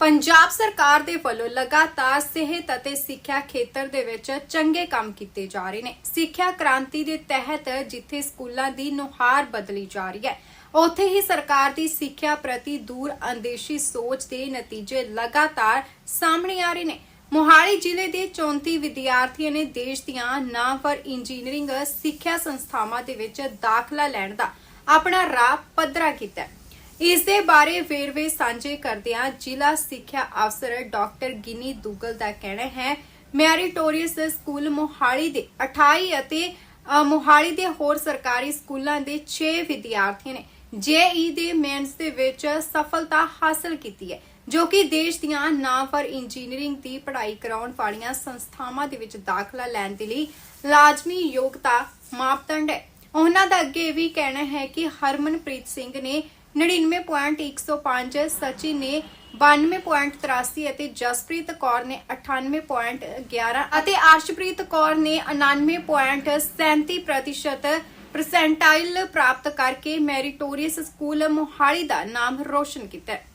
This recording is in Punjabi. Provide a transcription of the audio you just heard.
ਪੰਜਾਬ ਸਰਕਾਰ ਦੇ ਵੱਲੋਂ ਲਗਾਤਾਰ ਸਿਹਤ ਅਤੇ ਸਿੱਖਿਆ ਖੇਤਰ ਦੇ ਵਿੱਚ ਚੰਗੇ ਕੰਮ ਕੀਤੇ ਜਾ ਰਹੇ ਨੇ। ਸਿੱਖਿਆ ਕ੍ਰਾਂਤੀ ਦੇ ਤਹਿਤ ਜਿੱਥੇ ਸਕੂਲਾਂ ਦੀ ਨੁਹਾਰ ਬਦਲੀ ਜਾ ਰਹੀ ਹੈ, ਉੱਥੇ ਹੀ ਸਰਕਾਰ ਦੀ ਸਿੱਖਿਆ ਪ੍ਰਤੀ ਦੂਰ ਅੰਦੇਸ਼ੀ ਸੋਚ ਦੇ ਨਤੀਜੇ ਲਗਾਤਾਰ ਸਾਹਮਣੇ ਆ ਰਹੇ ਨੇ। ਮੋਹਾਲੀ ਜ਼ਿਲ੍ਹੇ ਦੇ 34 ਵਿਦਿਆਰਥੀਆਂ ਨੇ ਦੇਸ਼ ਦੀਆਂ ਨਾਮਵਰ ਇੰਜੀਨੀਅਰਿੰਗ ਸਿੱਖਿਆ ਸੰਸਥਾਵਾਂ ਦੇ ਵਿੱਚ ਦਾਖਲਾ ਲੈਣ ਦਾ ਆਪਣਾ ਰਾਹ ਪੱਧਰਾ ਕੀਤਾ ਹੈ। ਇਸ ਦੇ ਬਾਰੇ ਵੇਰਵੇ ਸਾਂਝੇ ਕਰਦਿਆਂ ਜ਼ਿਲ੍ਹਾ ਸਿੱਖਿਆ ਅਫਸਰ ਡਾਕਟਰ ਗਿਨੀ ਦੁੱਗਲ ਦਾ ਕਹਿਣਾ ਹੈ, ਮੈਰੀਟੋਰੀਅਸ ਸਕੂਲ ਮੋਹਾਲੀ ਦੇ 28 ਅਤੇ ਮੋਹਾਲੀ ਦੇ ਹੋਰ ਸਰਕਾਰੀ ਸਕੂਲਾਂ ਦੇ 6 ਵਿਦਿਆਰਥੀਆਂ ਨੇ ਜੇਈ ਦੇ ਮੇਨਸ ਦੇ ਵਿੱਚ ਸਫਲਤਾ ਹਾਸਲ ਕੀਤੀ ਹੈ, ਜੋ ਕਿ ਦੇਸ਼ ਦੀਆਂ ਨਾਮਵਰ ਇੰਜੀਨੀਅਰਿੰਗ ਦੀ ਪੜ੍ਹਾਈ ਕਰਾਉਣ ਵਾਲੀਆਂ ਸੰਸਥਾਵਾਂ ਦੇ ਵਿੱਚ ਦਾਖਲਾ ਲੈਣ ਦੇ ਲਈ ਲਾਜ਼ਮੀ ਯੋਗਤਾ ਮਾਪਦੰਡ ਹੈ। ਉਹਨਾਂ ਦਾ ਅੱਗੇ ਇਹ ਵੀ ਕਹਿਣਾ ਹੈ ਕਿ ਹਰਮਨਪ੍ਰੀਤ ਸਿੰਘ ਨੇ 99.105 ਸਚਿਨ ਨੇ 92.83 ਅਤੇ ਜਸਪ੍ਰੀਤ ਕੌਰ ਨੇ 98.11 ਅਤੇ ਅਰਸ਼ਪ੍ਰੀਤ ਕੌਰ ਨੇ 99.37% ਪ੍ਰਤੀਸ਼ਤ ਪਰਸੈਂਟਾਈਲ ਪ੍ਰਾਪਤ ਕਰਕੇ ਮੈਰੀਟੋਰੀਅਸ ਸਕੂਲ ਮੋਹਾਲੀ ਦਾ ਨਾਮ ਰੋਸ਼ਨ ਕੀਤਾ ਹੈ।